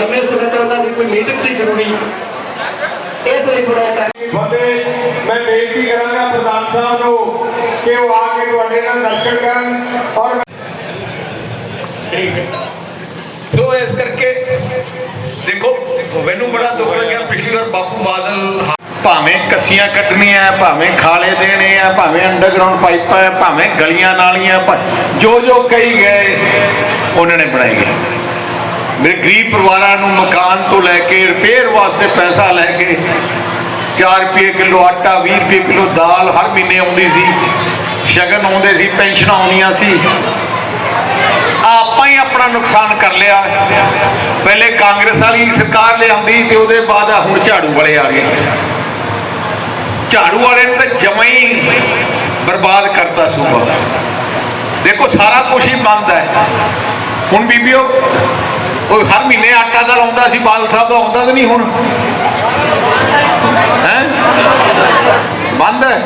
ਕੋਈ ਮੀਟਿੰਗ ਸੀ ਜ਼ਰੂਰੀ? ਇਸ ਲਈ ਥੋੜਾ ਜਿਹਾ ਫਤਿਹ ਮੈਂ ਬੇਨਤੀ ਕਰਾਂਗਾ ਪ੍ਰਧਾਨ ਸਾਹਿਬ ਨੂੰ ਕਿ ਉਹ ਆ ਕੇ ਤੁਹਾਡੇ ਨਾਲ ਦਰਸ਼ਨ ਕਰਨ ਔਰ ਸੋ ਇਸ ਕਰਕੇ ਦੇਖੋ ਮੈਨੂੰ ਬੜਾ ਦੁੱਖ ਲੱਗਿਆ ਪਿਛਲੀ ਵਾਰ ਬਾਪੂ ਬਾਦਲ ਭਾਵੇਂ ਕੱਸੀਆਂ ਕੱਟਣੀਆਂ ਭਾਵੇਂ ਖਾਲੇ ਦੇਣੇ ਆ ਭਾਵੇਂ ਅੰਡਰਗਰਾਉਂਡ ਪਾਈਪ ਭਾਵੇਂ ਗਲੀਆਂ ਨਾਲੀਆਂ ਜੋ ਜੋ ਕਹੀ ਗਏ ਉਹਨਾਂ ਨੇ ਬਣਾਈ ਗਏ ਮੇਰੇ ਗਰੀਬ ਪਰਿਵਾਰਾਂ ਨੂੰ ਮਕਾਨ ਤੋਂ ਲੈ ਕੇ ਰਿਪੇਅਰ ਵਾਸਤੇ ਪੈਸਾ ਲੈ ਕੇ 4 ਰੁਪਏ ਕਿਲੋ ਆਟਾ 20 ਰੁਪਏ ਕਿਲੋ ਦਾਲ ਹਰ ਮਹੀਨੇ ਆਉਂਦੀ ਸੀ। ਸ਼ਗਨ ਆਉਂਦੇ ਸੀ, ਪੈਨਸ਼ਨਾਂ ਆਉਂਦੀਆਂ ਸੀ। ਆਪਾਂ ਹੀ ਆਪਣਾ ਨੁਕਸਾਨ ਕਰ ਲਿਆ। ਪਹਿਲੇ ਕਾਂਗਰਸ ਵਾਲੀ ਸਰਕਾਰ ਲਿਆਂਦੀ ਤੇ ਉਹਦੇ ਬਾਅਦ ਹੁਣ ਝਾੜੂ ਵਾਲੇ ਆ ਗਏ। ਝਾੜੂ ਵਾਲੇ ਨੇ ਤਾਂ ਜਮਾਂ ਹੀ ਬਰਬਾਦ ਕਰਤਾ ਸੂਬਾ। ਦੇਖੋ, ਸਾਰਾ ਕੁਝ ਹੀ ਬੰਦ ਹੈ। ਹੁਣ ਬੀਬੀਓ ਉਹ ਹਰ ਮਹੀਨੇ ਆਟਾ ਦਾ ਆਉਂਦਾ ਸੀ ਬਾਲ ਸਾਹਿਬ ਦਾ ਆਉਂਦਾ ਤਾਂ ਨਹੀਂ ਹੁਣ। ਹੈ? ਬੰਦ ਹੈ।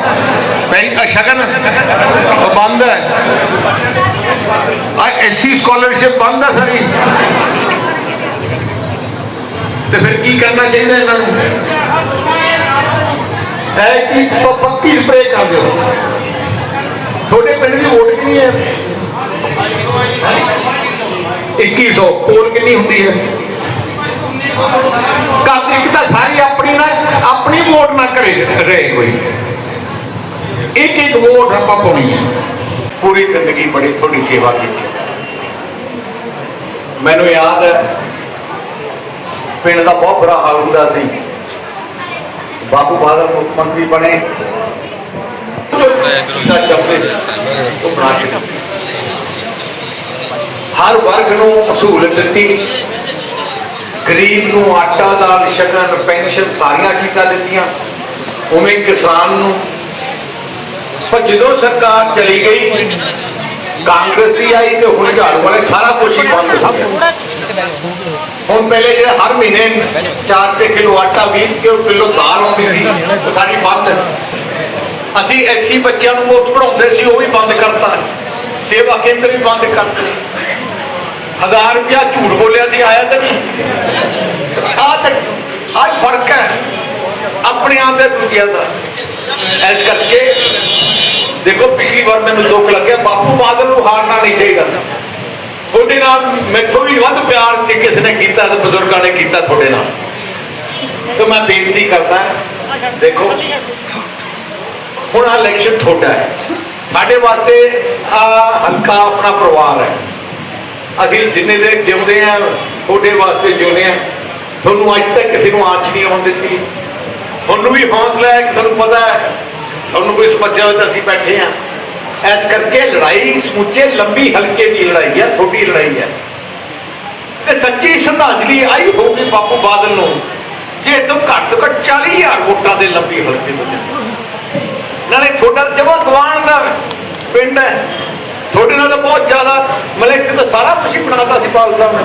ਪਹਿਲੀ ਸ਼ਗਨ। ਬੰਦ ਹੈ। ਆ ਐਸਸੀ ਸਕਾਲਰਸ਼ਿਪ ਬੰਦ ਹੈ ਸਾਰੀ। ਤੇ ਫਿਰ ਕੀ ਕਰਨਾ ਚਾਹੀਦਾ ਇਹਨਾਂ ਨੂੰ? ਐ ਕੀ ਪੱਕੀ ਸਪਰੇ ਕਰ ਦਿਓ ਤੁਹਾਡੇ ਪਿੰਡ ਦੀ ਵੋਟ ਕਿੰਨੀ ਹੈ? 2100 ਪੋਲ ਕਿੰਨੀ ਹੁੰਦੀ ਹੈ? ਕੱਲ ਇੱਕ ਤਾਂ ਸਾਰੀ ਆਪਣੀ ਨਾ ਆਪਣੀ ਵੋਟ ਨਾ ਕਰੇ ਰਹੇ ਕੋਈ। ਇੱਕ ਇੱਕ ਵੋਟ ਆਪਾਂ ਪਾਉਣੀ ਹੈ। ਪੂਰੀ ਜ਼ਿੰਦਗੀ ਬੜੀ ਤੁਹਾਡੀ ਸੇਵਾ ਕੀਤੀ। ਮੈਨੂੰ ਯਾਦ ਹੈ ਪਿੰਡ ਦਾ ਬਹੁਤ ਬੁਰਾ ਹਾਲ ਹੁੰਦਾ ਸੀ। ਬਾਪੂ ਬਾਦਲ ਮੁੱਖ ਮੰਤਰੀ ਬਣੇ। ਦਾ ਚੱਪੇ ਸੀ। ਉਹ ਬਣਾ ਕੇ। ਹਰ ਵਰਗ ਨੂੰ ਸਹੂਲਤ ਦਿੱਤੀ। ਗਰੀਬ ਨੂੰ ਆਟਾ, ਦਾਲ, ਸ਼ਗਨ, ਪੈਨਸ਼ਨ ਸਾਰੀਆਂ ਚੀਜ਼ਾਂ ਦਿੱਤੀਆਂ। ਉਵੇਂ ਕਿਸਾਨ ਨੂੰ ਪਰ ਜਦੋਂ ਸਰਕਾਰ ਚਲੀ ਗਈ, ਕਾਂਗਰਸ ਦੀ ਆਈ ਤੇ ਹੁਣ ਝਾੜੂ ਵਾਲੇ ਸਾਰਾ ਕੁਝ ਹੀ ਬੰਦ ਹੋ ਗਿਆ। ਹੁਣ ਪਹਿਲੇ ਜਿਹੜੇ ਹਰ ਮਹੀਨੇ 4 ਰੁਪਏ ਕਿਲੋ ਆਟਾ 20 ਕਿਲੋ ਕਿਲੋ ਦਾਲ ਆਉਂਦੀ ਸੀ, ਉਹ ਸਾਰੀ ਬੰਦ। ਅਸੀਂ ਐਸੀ ਬੱਚਿਆਂ ਨੂੰ ਮੁਫਤ ਪੜਾਉਂਦੇ ਸੀ, ਉਹ ਵੀ ਬੰਦ ਕਰਤਾ। ਸੇਵਾ ਕੇਂਦਰ ਵੀ ਬੰਦ ਕਰਤੇ। ਹਜ਼ਾਰ ਰੁਪਇਆ ਝੂਠ ਬੋਲਿਆ ਸੀ, ਆਇਆ ਤਾਂ ਨਹੀਂ। ਆਹ ਤਾਂ ਆਹ ਫ਼ਰਕ ਹੈ ਆਪਣੇ ਆਪ ਦੇ ਦੂਜਿਆਂ ਦਾ। ਇਸ ਕਰਕੇ ਦੇਖੋ, ਪਿਛਲੀ ਵਾਰ ਮੈਨੂੰ ਦੁੱਖ ਲੱਗਿਆ। ਬਾਪੂ ਬਾਦਲ ਨੂੰ ਹਾਰਨਾ ਨਹੀਂ ਚਾਹੀਦਾ ਤੁਹਾਡੇ ਨਾਲ ਮੈਥੋਂ ਵੀ ਵੱਧ ਪਿਆਰ ਜੇ ਕਿਸੇ ਨੇ ਕੀਤਾ ਤੇ ਬਜ਼ੁਰਗਾਂ ਨੇ ਕੀਤਾ ਤੁਹਾਡੇ ਨਾਲ। ਤੇ ਮੈਂ ਬੇਨਤੀ ਕਰਦਾ, ਦੇਖੋ, ਹੁਣ ਆਹ ਇਲੈਕਸ਼ਨ ਤੁਹਾਡਾ ਹੈ। ਸਾਡੇ ਵਾਸਤੇ ਆ ਹਲਕਾ ਆਪਣਾ ਪਰਿਵਾਰ ਹੈ। ਅਸੀਂ ਜਿੰਨੇ ਦੇ ਜਿਉਂਦੇ ਆ, ਤੁਹਾਡੇ ਵਾਸਤੇ ਜਿਉਂਦੇ ਆ, ਤੁਹਾਨੂੰ ਅੱਜ ਤੱਕ ਕਿਸੇ ਨੂੰ ਆਂਚ ਨਹੀਂ ਆਉਣ ਦਿੱਤੀ। ਤੁਹਾਨੂੰ ਵੀ ਹੌਸਲਾ ਹੈ ਕਿ ਤੁਹਾਨੂੰ ਪਤਾ ਹੈ, ਸਾਨੂੰ ਕੋਈ ਸਮੱਸਿਆ ਹੋਵੇ ਤਾਂ ਅਸੀਂ ਬੈਠੇ ਆ। ਇਸ ਕਰਕੇ ਲੜਾਈ ਸਮੁੱਚੇ, ਲੰਬੀ, ਹਲਕੇ ਦੀ ਲੜਾਈ ਹੈ ਛੋਟੀ ਲੜਾਈ ਹੈ ਤੇ ਸੱਚੀ ਸ਼ਰਧਾਂਜਲੀ ਆਈ ਹੋਊਗੀ ਬਾਪੂ ਬਾਦਲ ਨੂੰ, ਜੇ ਤੋਂ ਘੱਟ ਤੋਂ ਘੱਟ 40000 ਵੋਟਾਂ ਦੇ ਲੰਬੀ ਹਲਕੇ ਵਿੱਚ ਨਾਲੇ ਤੁਹਾਡਾ ਜਮਾ ਗਵਾਨ ਦਾ ਪਿੰਡ ਹੈ ਤੁਹਾਡੇ ਨਾਲ ਤਾਂ ਬਹੁਤ ਜ਼ਿਆਦਾ, ਮਤਲਬ ਇੱਥੇ ਤਾਂ ਸਾਰਾ ਕੁਝ ਹੀ ਬਣਾਤਾ ਸੀ ਪਾਲ ਸਾਹਿਬ ਨੇ।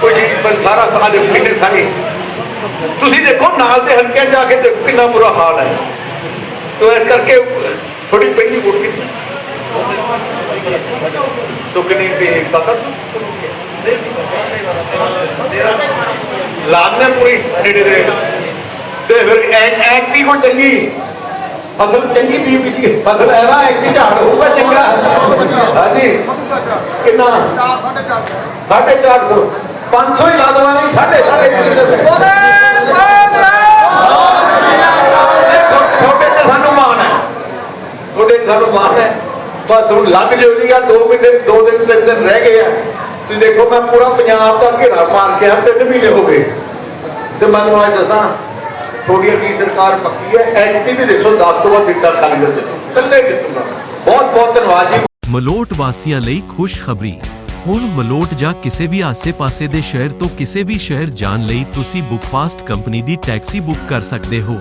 ਕੋਈ ਜੀ ਪਰ ਸਾਰਾ ਆਦੇ ਪਿੰਡ ਸਾਰੀ। ਤੁਸੀਂ ਦੇਖੋ, ਨਾਲ ਦੇ ਹਲਕਿਆਂ 'ਚ ਜਾ ਕੇ ਦੇਖੋ ਕਿੰਨਾ ਬੁਰਾ ਹਾਲ ਹੈ। ਤੋ ਇਸ ਕਰਕੇ ਥੋੜੀ ਪਹਿਲੀ ਵੋਟ ਕਿੰਨੀ ਸੋ ਕਿੰਨੀ ਤੇ ਸੱਤ ਲਾਦਨੇ ਪੂਰੀ ਨੇੜੇ ਦੇ। ਤੇ ਫਿਰ ਐਕ ਦੀ ਕੋ ਚੰਗੀ ਫਸਲ ਚੰਗੀ ਬੀਜ ਬੀਜੀ ਫਸਲ ਐਰਾ ਇੱਕ ਦੀ ਝਾੜ ਹੋਊਗਾ ਚੰਗਾ। ਹਾਂਜੀ। ਕਿੰਨਾ? 450 500 ਹੀ ਲਾ ਦਵਾਂਗੇ ਸਾਢੇ ਸਾਢੇ ਛੋਟੇ ਤੇ ਸਾਨੂੰ ਮਾਣ ਹੈ। ਛੋਟੇ ਸਾਨੂੰ ਮਾਣ ਹੈ। ਬਸ ਹੁਣ ਲੱਗ ਜਿਓ ਜੀ ਆ 2 ਮਹੀਨੇ 2 ਦਿਨ ਤਿੰਨ ਦਿਨ ਰਹਿ ਗਏ ਆ। ਤੁਸੀਂ ਦੇਖੋ ਮੈਂ ਪੂਰਾ ਪੰਜਾਬ ਦਾ ਘੇਰਾ ਮਾਰ ਕੇ ਆ ਤਿੰਨ ਮਹੀਨੇ ਹੋ ਗਏ। ਤੇ ਮੈਨੂੰ ਅੱਜ ਦੱਸਾਂ ਥੋੜੀ ਦੀ ਸਰਕਾਰ ਪੱਕੀ ਹੈ ਐਂਟੀ ਵੀ ਦੇਖੋ 10 ਤੋਂ ਵੱਧ ਸੀਟਾਂ ਖਾਲੀ ਕਰ ਦਿੱਤੋ ਕੱਲੇ ਜਿੱਤੂਗਾ ਬਹੁਤ ਬਹੁਤ ਧੰਨਵਾਦ ਜੀ। ਮਲੋਟ ਵਾਸੀਆਂ ਲਈ ਖੁਸ਼ਖਬਰੀ। ਹੁਣ ਮਲੋਟ ਜਾਂ ਕਿਸੇ ਵੀ ਆਸੇ-ਪਾਸੇ ਦੇ ਸ਼ਹਿਰ ਤੋਂ ਕਿਸੇ ਵੀ ਸ਼ਹਿਰ ਜਾਣ ਲਈ ਤੁਸੀਂ ਬੁੱਕਫਾਸਟ ਕੰਪਨੀ ਦੀ ਟੈਕਸੀ ਬੁੱਕ ਕਰ ਸਕਦੇ ਹੋ।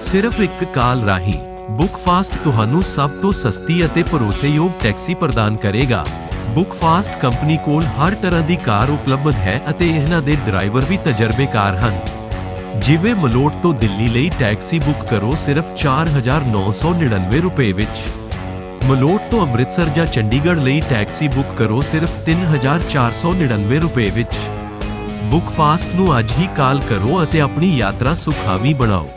ਸਿਰਫ ਇੱਕ ਕਾਲ ਰਾਹੀਂ ਬੁੱਕਫਾਸਟ ਤੁਹਾਨੂੰ ਸਭ ਤੋਂ ਸਸਤੀ ਅਤੇ ਭਰੋਸੇਯੋਗ ਟੈਕਸੀ ਪ੍ਰਦਾਨ ਕਰੇਗਾ। ਬੁੱਕਫਾਸਟ ਕੰਪਨੀ ਕੋਲ ਹਰ ਤਰ੍ਹਾਂ ਦੀ ਕਾਰ ਉਪਲਬਧ ਹੈ ਅਤੇ ਇਹਨਾਂ ਦੇ ਡਰਾਈਵਰ ਵੀ ਤਜਰਬੇਕਾਰ ਹਨ। ਜਿਵੇਂ ਮਲੋਟ ਤੋਂ ਦਿੱਲੀ ਲਈ ਟੈਕਸੀ ਬੁੱਕ ਕਰੋ ਸਿਰਫ 4999 ਰੁਪਏ ਵਿੱਚ। ਮਲੋਟ ਤੋਂ ਅੰਮ੍ਰਿਤਸਰ ਜਾਂ ਚੰਡੀਗੜ੍ਹ ਲਈ ਟੈਕਸੀ ਬੁੱਕ ਕਰੋ ਸਿਰਫ 3499 ਰੁਪਏ ਵਿੱਚ। ਬੁੱਕ ਫਾਸਟ ਨੂੰ ਅੱਜ ਹੀ ਕਾਲ ਕਰੋ ਅਤੇ ਆਪਣੀ ਯਾਤਰਾ ਸੁਖਾਵੀ ਬਣਾਓ।